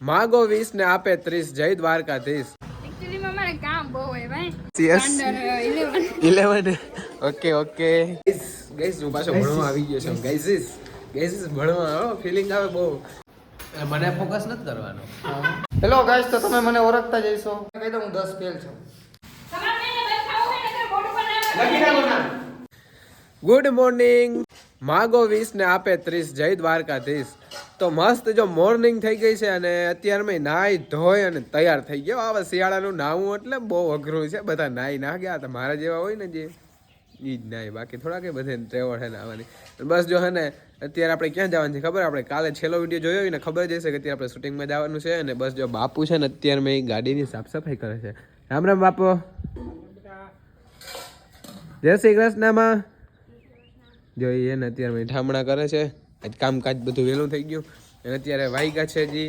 માગો વીસ ને આપે ત્રીસ. જય દ્વારકાધીશ. ઇલેવન ઓકે ઓકે ગઈસ હું પાછો ભણવા આવી ગયો છું. ગઈસીસ ગઈસીસ ભણવા હો ફિલિંગ આવે બહુ. મને ફોકસ નથી કરવાનો. હેલો ગાઈસ તો તમે મને ઓળખતા જઈશો કહી દઉં હું દસ ફેલ છું. ગુડ મોર્નિંગ માગો વીસ ને આપે ત્રીસ. જય દ્વારકાધીશ. તો મસ્ત જો મોર્નિંગ થઈ ગઈ છે અને અત્યારમાં નાહી ધોઈ અને તૈયાર થઈ ગયો. આવા શિયાળાનું નાહવું એટલે બહુ અઘરું છે. બધા નાહી ના ગયા. તો મારા જેવા હોય ને જે, ઈ જ નાહી બાકી થોડા કંઈ બધે ટ્રેવલ છે નાહવાની બસ જો હે ને, અત્યારે આપણે ક્યાં જવાનું છે ખબર? આપણે કાલે છેલ્લો વીડિયો જોયો હોય ને, ખબર જ હશે કે અત્યારે આપણે શૂટિંગમાં જવાનું છે અને બસ જો બાપુ છે ને અત્યારે મેં ગાડીની સાફ સફાઈ કરે છે. રામ રામ બાપુ. જય શ્રી કૃષ્ણમાં. જોઈએ ને અત્યારે મીઠામણા કરે છે. આજ કામકાજ બધું વહેલું થઈ ગયું. અને અત્યારે વાઈગા છે હજી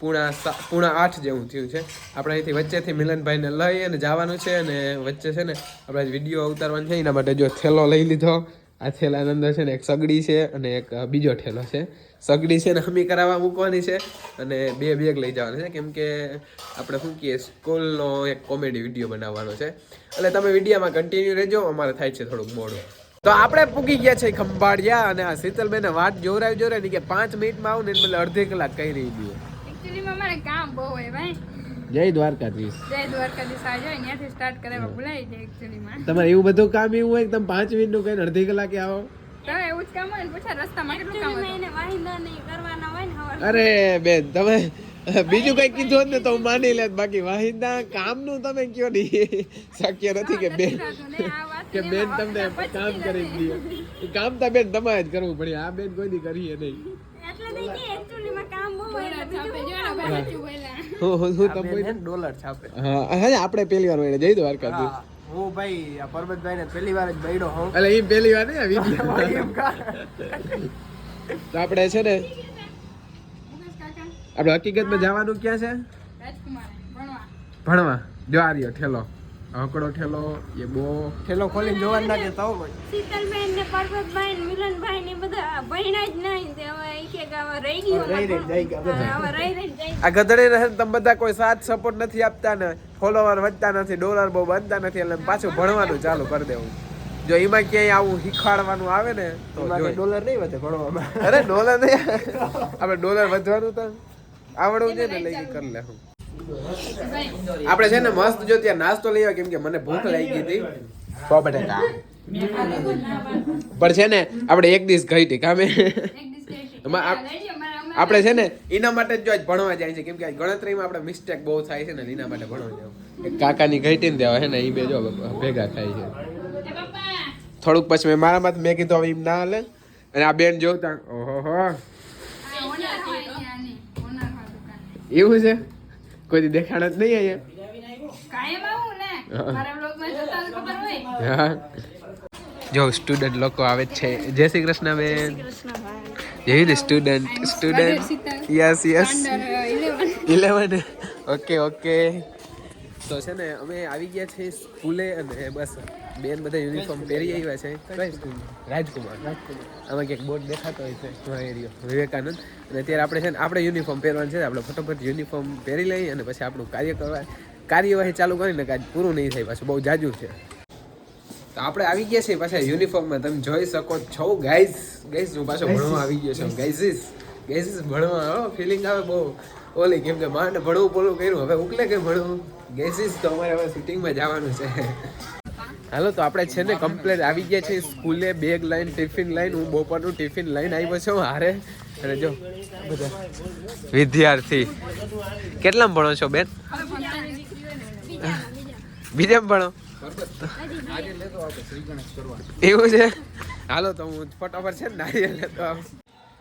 પૂણા પૂણા આઠ જેવું થયું છે. આપણે અહીંથી વચ્ચેથી મિલનભાઈને લઈ અને જવાનું છે અને વચ્ચે છે ને આપણે વીડિયો ઉતારવાનો છે. એના માટે જો થેલો લઈ લીધો. આ થેલાની અંદર છે ને એક સગડી છે અને એક બીજો ઠેલો છે. સગડી છે ને હમી કરાવવા મૂકવાની છે અને બે બેગ લઈ જવાની છે. કેમ કે આપણે શું કહીએ, સ્કૂલનો એક કોમેડી વીડિયો બનાવવાનો છે. એટલે તમે વિડીયોમાં કન્ટિન્યુ રહેજો. અમારે થાય છે થોડુંક મોડું. તો આપણે પૂગી ગયા છે ખંભાળિયા અને આ શીતલબેને વાટ જોરાવી ને કે પાંચ મિનિટમાં આવું ને એટલે અડધી કલાક કહી રહી હતી એકચ્યુઅલીમાં મારે કામ બહુ હોય ભાઈ. જય દ્વારકાધીશ. જય દ્વારકાધીશ આ જાય ત્યાંથી સ્ટાર્ટ કરે ભૂલાઈ જાય એકચ્યુઅલીમાં તમારે એવું બધું કામ એવું હોય કે તમે પાંચ મિનિટનું કહીને અડધી કલાકે આવો? તમે એવું જ કામ હોય ને પૂછા રસ્તામાં કેટલું કામ હોય વાહિંદા નહીં કરવાના હોય ને અરે બેન તમે બીજું કઈ કીધું ને તો હું માની લેત. બાકી વાહિદા કામનું તમે કયો નહીં શક્ય નથી કે બેન કે બેન તમને કામ કરી દીધું કામ તો બેન તમારે જ કરવું પડે આ બેન કોઈ દી કરીએ નહીં. હું હું હું હા હા આપણે પહેલી વાર મળ્યા જય દ્વારકાધીશ હું ભાઈ આ પરબતભાઈ ને પહેલી વાર જ બૈડો હોઉં. એટલે એ પહેલી વાર ને આપણે છે ને આપણે હકીકતમાં જવાનું ક્યાં છે? ભણવા. ભણવા જો આ રહ્યો ઠેલો. હકડો ઠેલો એ બહુ ઠેલો ખોલીને જોવા ના કે તાવ શીતલબેન ને પરબતભાઈ ને મિલનભાઈ ને બધા ભણ્યા જ નહીં. તે હવે કે કે રહી ગયો રહી રહી હવે રહી રહી જાય. આ ગધડી રહે તમે બધા કોઈ સાથ સપોર્ટ નથી આપતા ને ફોલોવર વધતા નથી ડોલર બહુ બનતા નથી એટલે પાછું ભણવાનું ચાલુ કરી દેવું. જો એમાં ક્યાંય આવું શીખવાડવાનું આવે ને તો ડોલર નહીં વધે ભણવામાં. અરે ડોલર નહીં. આપણે ડોલર વધવાનું તો આવડવું છે ને લઈ કરી લે આપણે છે ને મસ્ત જો ત્યાં નાસ્તો લઈ આવ્યો કેમ કે મને ભૂખ લાગી ગઈ હતી. સો બટેકા. પણ છે ને આપણે એક દિવસ ગઈ હતી કામે. આપણે છે ને એના માટે જ જો આજ ભણવા જાય છે કેમ કે ગણતરીમાં આપણે મિસ્ટેક બહુ થાય છે ને એના માટે ભણવા જાવ કાકાની ઘટી ને દેવા છે ને એ બે જો ભેગા થાય છે. થોડુંક પછી મેં મારા માં મેં કીધું હવે એમ ના હાલે. અને આ બેન જોતા ઓહો હો આ ઓનર હોય ત્યાંની ઓનર હોય દુકાન એવું છે? કોઈ દેખાણ જ નહીં અહીંયા? જો સ્ટુડન્ટ લોકો આવે જ છે. જય શ્રી કૃષ્ણ બેન જય Hind student student yes yes eleven okay okay તો છે ને અમે આવી ગયા છીએ સ્કૂલે અને બસ બેન બધા યુનિફોર્મ પહેરી આવ્યા છે. કઈ સ્કૂલ રાજકુમાર. રાજકુમાર આમાં ક્યાંક બોર્ડ દેખાતો હોય છે એરિયો. વિવેકાનંદ. અને અત્યારે આપણે છે ને આપણે યુનિફોર્મ પહેરવાનું છે. આપણે ફટોફટ યુનિફોર્મ પહેરી લઈએ અને પછી આપણું કાર્ય કરવા કાર્યવાહી ચાલુ કરીને કાંઈ પૂરું નહીં થાય પાછું બહુ જાજુ છે. તો આપણે આવી ગયા છીએ પાછા યુનિફોર્મમાં તમે જોઈ શકો છો ગાઈઝ ગાઈઝ હું પાછો ભણવા આવી ગયો છું. ગાઈઝીસ ગાઈઝીસ ભણવા ફિલિંગ આવે બહુ. ઓલી કેમ કે માંડ ભણવું બોલવું કર્યું. હવે ઉકલે કે ભણવું? ગાઈઝીસ તો અમારે હવે શૂટિંગમાં જવાનું છે. હાલો તો આપણે છે ને કમ્પ્લેટ આવી ગયા છીએ સ્કૂલે બેગ લઈને ટિફિન લઈને હું બપોરનું ટિફિન લઈને આવ્યો છું હારે. અને જો બધા વિદ્યાર્થી. કેટલામાં ભણો છો બેન? બીજામાં ભણો? એવું છે? હાલો તો હું ફટાફટ છે ને નારિયેલ લેતો આવું.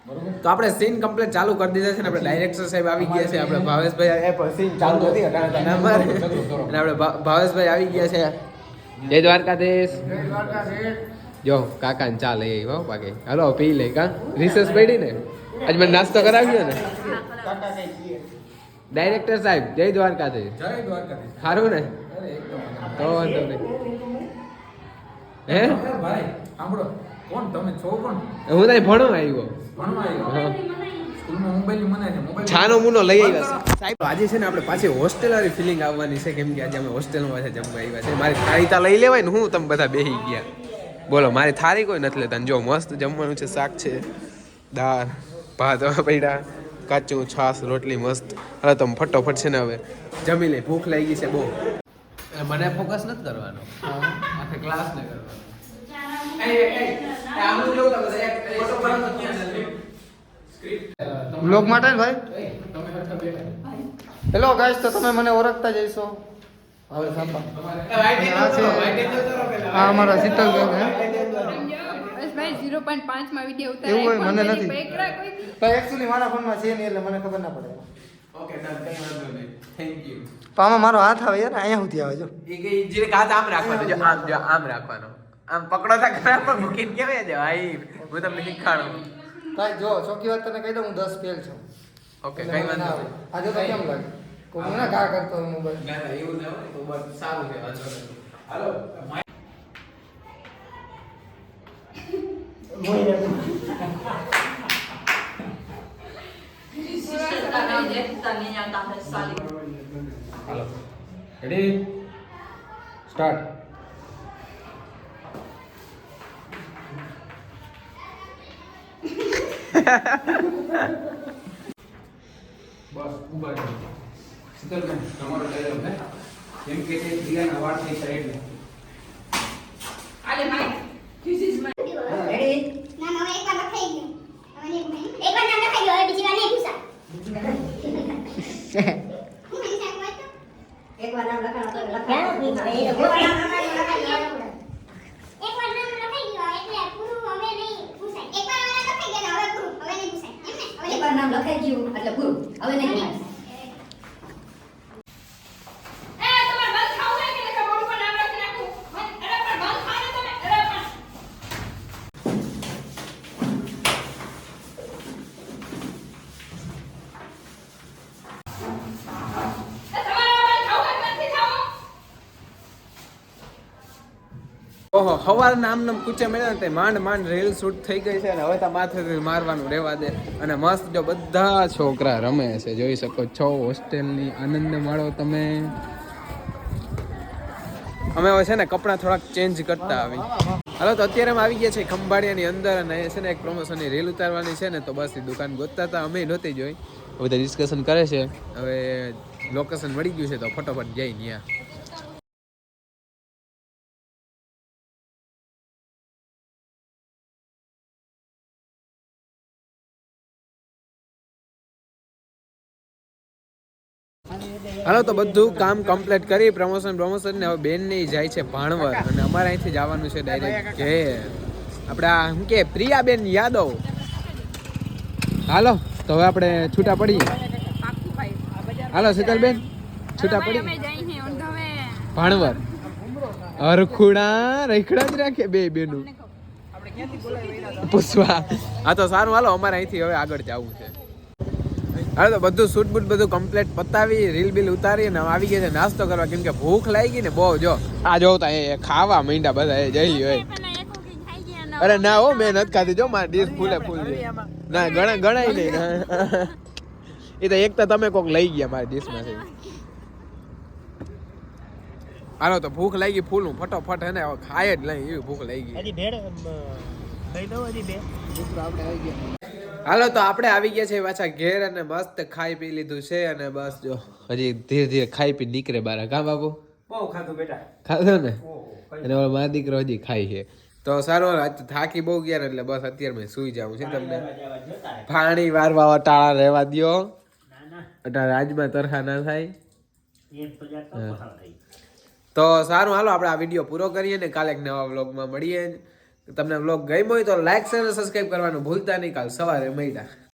તો આપણે સીન કમ્પ્લીટ ચાલુ કરી દીધા છે ને આપણે ડાયરેક્ટર સાહેબ આવી ગયા છે આપણે ભાવેશભાઈ એ સીન ચાલુ નથી અટાણે તો અને આપણે ભાવેશભાઈ આવી ગયા છે. જય દ્વારકાધીશ. જો કાકા ને ચા લઈ હો બાકી. હાલો પી લે કા? રિસેસ પડી ને? આજ મને નાસ્તો કરાવ્યો ને? ડાયરેક્ટર સાહેબ જય દ્વારકાધીશ. જય દ્વારકાધીશ. સારું ને? તો વાંધો નહીં. હે? ભાઈ સાંભળો. કોણ તમે છો કોણ? હું તારી ભણો આવ્યો. મને છાનો લઈ આવ્યા સાહેબ આજે છે ને આપણે પાછી હોસ્ટેલ વાળી ફિલિંગ આવવાની છે. કેમ કે આજે અમે હોસ્ટેલમાં છે જમવા આવ્યા છે. મારી થાળી તા લઈ લેવાય ને હું તમે બધા બેહી ગયા. બોલો મારી થાળી કોઈ નથી લેતા. જો મસ્ત જમવાનું છે શાક છે દાળ ભાત પૈડા કાચું છાસ રોટલી મસ્ત. હવે તમે ફટોફટ છે ને હવે જમી લે. ભૂખ લાગી છે બહુ. મને ફોકસ નથી કરવાનો. આખે ક્લાસ ને કરવાનો. બ્લોગ માટે ને ભાઈ? હેલો ગાઈસ તો તમે મને ઓળખતા જઈશો હવે સાંભળો. આ અમારા શીતલ બેન હે ઝીરો પોઈન્ટ પાંચમાં વીડિયો એવું હોય, મને નથી. તો એકચ્યુઅલી મારા ફોનમાં છે નહીં એટલે મને ખબર ના પડે. ઓકે ડન કઈ વાંધો નહીં થેન્ક યુ તો આમાં મારો હાથ આવે યાર અહીંયા સુધી આવે જો. એ કે જે હાથ આમ રાખવાનો જો આમ જો આમ રાખવાનો. આમ પકડો તા ખરા પણ મૂકીને કેવે છે ભાઈ હું તમને શીખવાડું. ભાઈ જો ચોખ્ખી વાત તને કહી દઉં હું દસ ફેલ છું. ઓકે કઈ વાંધો આજે તો કેમ લાગે? કોઈ મને ના કા કરતો હું મોબાઈલ ના ના એવું ના હોય તો બસ સારું છે હાલો રેડી સ્ટાર્ટ બસ ઊભા રહો. શીતલબેન તમારો ડાયલોગ હે? કેમ કે તે દિયાના વાળ થઈ સાઈડ રેડી ના ના એક વાર લખાઈ ગયું. હવે એક વાર નામ લખાઈ ગયું હવે બીજી વાર નહીં પૂછા એક વાર નામ લખાણો તો એક લખાણો. વાર નામ લખાઈ ગયું એટલે પૂરું હવે નહીં પૂછાય એક વાર નામ લખાઈ ગયા ને હવે પૂરું હવે નહીં પૂછાય એમ ને હવે એક વાર નામ લખાઈ ગયું એટલે પૂરું હવે નહીં થાય. એ, તમારે બંધ થાવું હોય કે નકર બોર્ડ પર નામ લખી નાખું. બંધ- અરે પણ બંધ થાઓ ને તમે. અરે પણ. એ, તમારે બંધ થાવું હોય કે નથી થાવું? ઓહો હવાર નામ કૂચે મળ્યા ને તે માંડ માંડ રેલ શૂટ થઈ ગઈ છે અને હવે તો માથેથી મારવાનું રહેવા દે. અને મસ્ત જો બધા છોકરા રમે છે. જોઈ શકો છો હોસ્ટેલની આનંદ માણો તમે. અમે હવે છે ને કપડાં થોડાક ચેન્જ કરતા આવી. હાલો તો અત્યારે અમે આવી ગયા છે ખંભાળિયાની અંદર અને છે ને એક પ્રમોશનની રેલ ઉતારવાની છે ને તો બસ દુકાન ગોતતા હતા. અમે નહોતી જોઈ. બધા ડિસ્કશન કરે છે. હવે લોકેશન મળી ગયું છે તો ફટોફટ જઈ ત્યાં હાલો તો બધું કામ કમ્પ્લીટ કરી પ્રમોશન પ્રમોશન ને હવે બેન ને જાય છે ભાણવર અને અમારે અહીંથી જવાનું છે ડાયરેક્ટ કે આપણે શું કે પ્રિયાબેન યાદવ? હાલો તો હવે આપણે છૂટા પડીએ. હાલો શીતલબેન છૂટા પડી. ભાણવર અરખુડા રખડા જ રાખે બે બેનું. પૂછવા. હા તો સારું હાલો અમારે અહીંથી હવે આગળ જવું છે. હવે તો બધું શૂટ બૂટ બધું કમ્પ્લીટ પતાવી રીલ બિલ ઉતારી ને આવી ગયા છે નાસ્તો કરવા. કેમ કે ભૂખ લાગી ગઈ ને બહુ જો. આ જોતા એ ખાવા માંડ્યા બધા એ જઈ લ્યો ખાઈ ગયા અરે ના હો મેં નથી ખાધી. જો મારી ડીશ ફૂલે ફૂલ ના ગણા ગણાય નહીં. એ તો એક તો તમે કોક લઈ ગયા મારી ડીશમાંથી હાલો તો ભૂખ લાગી ફૂલ હું ફટોફટ હે ને ખાય જ નહીં એવી ભૂખ લાગી. હાલો તો આપણે આવી ગયા છે પાછા ઘેર અને મસ્ત ખાઈ પી લીધું છે અને બસ જો હજી ધીરે ધીરે ખાઈ પી નીકળે બાર. કા બાપુ બહુ ખાધું બેટા. ખાધો ને? અને હવે મારા દીકરો હજી ખાઈ છે. તો સારું આજ થાકી બહુ ગયા ને એટલે બસ અત્યારે મેં સુઈ જાઉં છે તમને. પાણી વારવા ટાળા રહેવા દ્યો. અટાણે રાજમાં તરખા ના થાય. તો સારું હાલો આપણે આ વીડિયો પૂરો કરીએ ને કાલે એક નવા વ્લોગમાં મળીએ. તમને બ્લોગ ગમ્યો હોય તો લાઈક શેર સબસ્ક્રાઈબ કરવાનું ભૂલતા નહીં. કાલ સવારે મળ્યા